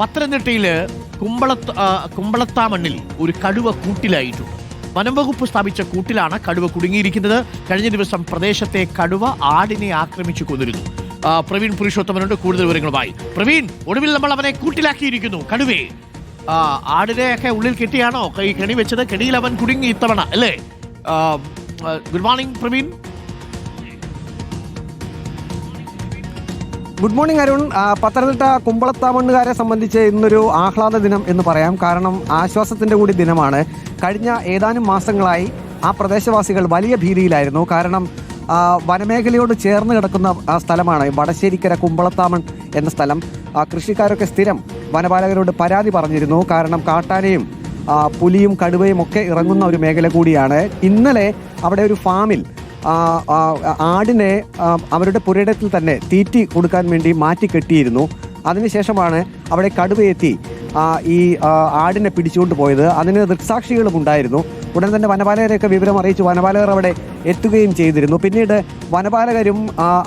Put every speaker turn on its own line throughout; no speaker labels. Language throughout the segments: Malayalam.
പത്തനംതിട്ടയിൽ കുമ്പളത്ത് കുമ്പളത്താമണ്ണിൽ ഒരു കടുവ കൂട്ടിലായിട്ടുണ്ട്. വനംവകുപ്പ് സ്ഥാപിച്ച കൂട്ടിലാണ് കടുവ കുടുങ്ങിയിരിക്കുന്നത്. കഴിഞ്ഞ ദിവസം പ്രദേശത്തെ കടുവ ആടിനെ ആക്രമിച്ചു കൊന്നിരുന്നു. പ്രവീൺ പുരുഷോത്തമനുണ്ട്. കൂടുതൽ വിവരങ്ങളുമായി. പ്രവീൺ ഒടുവിൽ നമ്മൾ അവനെ കൂട്ടിലാക്കിയിരിക്കുന്നു. കടുവേ ആടിനെയൊക്കെ ഉള്ളിൽ കെട്ടിയാണോ? കൈ കെണി വെച്ചത്? കെണിയിൽ അവൻ കുടുങ്ങി ഇത്തവണ അല്ലേ? Good morning Praveen.
Good morning Arun. Pathanamthitta കുമ്പളത്താമണ്ണുകാരെ സംബന്ധിച്ച് ഇന്നൊരു ആഹ്ലാദ ദിനം എന്ന് പറയാം. കാരണം ആശ്വാസത്തിന്റെ കൂടി ദിനമാണ്. കഴിഞ്ഞ ഏതാനും മാസങ്ങളായി ആ പ്രദേശവാസികൾ വലിയ ഭീതിയിലായിരുന്നു. കാരണം വനമേഖലയോട് ചേർന്ന് കിടക്കുന്ന സ്ഥലമാണ് വടശ്ശേരിക്കര കുമ്പളത്താമൺ എന്ന സ്ഥലം. കൃഷിക്കാരൊക്കെ സ്ഥിരം വനപാലകരോട് പരാതി പറഞ്ഞിരുന്നു. കാരണം കാട്ടാനയും പുലിയും കടുവയും ഒക്കെ ഇറങ്ങുന്ന ഒരു മേഖല കൂടിയാണ്. ഇന്നലെ അവിടെ ഒരു ഫാമിൽ ആടിനെ അവരുടെ പുരയിടത്തിൽ തന്നെ തീറ്റി കൊടുക്കാൻ വേണ്ടി മാറ്റി കെട്ടിയിരുന്നു. അതിനുശേഷമാണ് അവിടെ കടുവയെത്തി ഈ ആടിനെ പിടിച്ചുകൊണ്ട് പോയത്. അതിന് ദൃക്സാക്ഷികളും ഉണ്ടായിരുന്നു. ഉടൻ തന്നെ വനപാലകരെയൊക്കെ വിവരം അറിയിച്ചു. വനപാലകർ അവിടെ എത്തുകയും ചെയ്തിരുന്നു. പിന്നീട് വനപാലകരും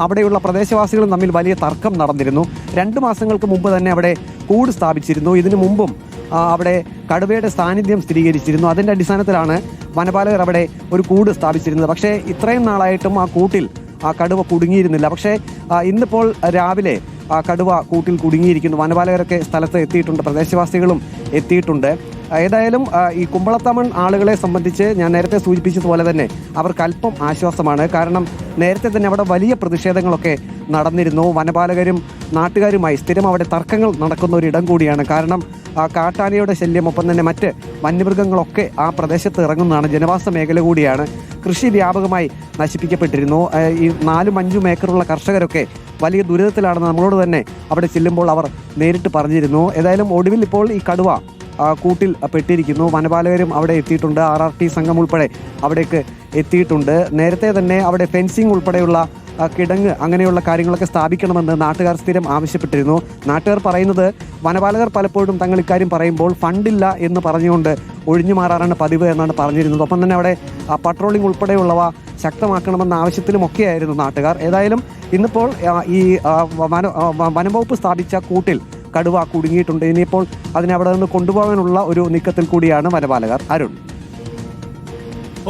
അവിടെയുള്ള പ്രദേശവാസികളും തമ്മിൽ വലിയ തർക്കം നടന്നിരുന്നു. രണ്ട് മാസങ്ങൾക്ക് മുമ്പ് തന്നെ അവിടെ കൂട് സ്ഥാപിച്ചിരുന്നു. ഇതിനു മുമ്പും അവിടെ കടുവയുടെ സാന്നിധ്യം സ്ഥിരീകരിച്ചിരുന്നു. അതിന്റെ അടിസ്ഥാനത്തിലാണ് വനപാലകർ അവിടെ ഒരു കൂട് സ്ഥാപിച്ചിരുന്നത്. പക്ഷേ ഇത്രയും നാളായിട്ടും ആ കൂട്ടിൽ ആ കടുവ കുടുങ്ങിയിരുന്നില്ല. പക്ഷേ ഇന്നിപ്പോൾ രാവിലെ ആ കടുവ കൂട്ടിൽ കുടുങ്ങിയിരിക്കുന്നു. വനപാലകരൊക്കെ സ്ഥലത്ത് എത്തിയിട്ടുണ്ട്. പ്രദേശവാസികളും എത്തിയിട്ടുണ്ട്. ഏതായാലും ഈ കുമ്പളത്തമൺ ആളുകളെ സംബന്ധിച്ച് ഞാൻ നേരത്തെ സൂചിപ്പിച്ചതുപോലെ തന്നെ അവർക്ക് അല്പം ആശ്വാസമാണ്. കാരണം നേരത്തെ തന്നെ അവിടെ വലിയ പ്രതിഷേധങ്ങളൊക്കെ നടന്നിരുന്നു. വനപാലകരും നാട്ടുകാരുമായി സ്ഥിരം അവിടെ തർക്കങ്ങൾ നടക്കുന്ന ഒരു ഇടം കൂടിയാണ്. കാരണം കാട്ടാനയുടെ ശല്യം ഒപ്പം തന്നെ മറ്റ് വന്യമൃഗങ്ങളൊക്കെ ആ പ്രദേശത്ത് ഇറങ്ങുന്നതാണ് ജനവാസ മേഖല കൂടിയാണ്. കൃഷി വ്യാപകമായി നശിപ്പിക്കപ്പെട്ടിരുന്നു. ഈ നാലും അഞ്ചും ഏക്കറുള്ള കർഷകരൊക്കെ വലിയ ദുരിതത്തിലാണെന്ന് നമ്മളോട് തന്നെ അവിടെ ചെല്ലുമ്പോൾ അവർ നേരിട്ട് പറഞ്ഞിരുന്നു. ഏതായാലും ഒടുവിൽ ഇപ്പോൾ ഈ കടുവ കൂട്ടിൽ പെട്ടിരിക്കുന്നു. വനപാലകരും അവിടെ എത്തിയിട്ടുണ്ട്. ആർ ആർ ടി സംഘം ഉൾപ്പെടെ അവിടേക്ക് എത്തിയിട്ടുണ്ട്. നേരത്തെ തന്നെ അവിടെ ഫെൻസിങ് ഉൾപ്പെടെയുള്ള കിടങ്ങ് അങ്ങനെയുള്ള കാര്യങ്ങളൊക്കെ സ്ഥാപിക്കണമെന്ന് നാട്ടുകാർ സ്ഥിരം ആവശ്യപ്പെട്ടിരുന്നു. നാട്ടുകാർ പറയുന്നത് വനപാലകർ പലപ്പോഴും തങ്ങൾ ഇക്കാര്യം പറയുമ്പോൾ ഫണ്ടില്ല എന്ന് പറഞ്ഞുകൊണ്ട് ഒഴിഞ്ഞു മാറാറാണ് പതിവ് എന്നാണ് പറഞ്ഞിരുന്നത്. ഒപ്പം തന്നെ അവിടെ പട്രോളിംഗ് ഉൾപ്പെടെയുള്ളവ ശക്തമാക്കണമെന്ന ആവശ്യത്തിലുമൊക്കെയായിരുന്നു നാട്ടുകാർ. ഏതായാലും ഇന്നിപ്പോൾ ഈ വന വനംവകുപ്പ് സ്ഥാപിച്ച കൂട്ടിൽ കടുവ കുടുങ്ങിയിട്ടുണ്ട്. ഇനിയിപ്പോൾ അതിനെ അവിടെ നിന്ന് കൊണ്ടുപോകാനുള്ള ഒരു നീക്കത്തിൽ കൂടിയാണ് വനപാലകർ അരുൺ.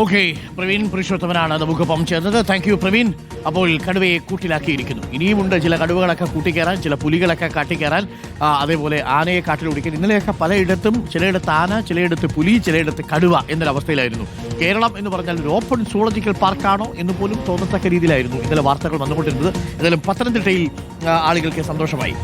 ഓക്കെ പ്രവീൺ പുരുഷോത്തമനാണ് നമുക്കൊപ്പം ചേർന്നത്. Thank you Praveen. അപ്പോൾ കടുവയെ കൂട്ടിലാക്കിയിരിക്കുന്നു. ഇനിയുമുണ്ട് ചില കടുവകളൊക്കെ കൂട്ടിക്കയറാൻ ചില പുലികളൊക്കെ കാട്ടിക്കയറാൻ അതേപോലെ ആനയെ കാട്ടിലൊടിക്കാൻ. ഇന്നലെയൊക്കെ പലയിടത്തും ചിലയിടത്ത് ആന ചിലയിടത്ത് പുലി ചിലയിടത്ത് കടുവ എന്നൊരവസ്ഥയിലായിരുന്നു കേരളം എന്ന് പറഞ്ഞാൽ ഒരു ഓപ്പൺ സൂളജിക്കൽ പാർക്കാണോ എന്ന് പോലും തോന്നത്തക്ക രീതിയിലായിരുന്നു ഇന്നലെ വാർത്തകൾ വന്നുകൊണ്ടിരുന്നത്. എന്തായാലും പത്തനംതിട്ടയിൽ ആളുകൾക്ക് സന്തോഷമായി.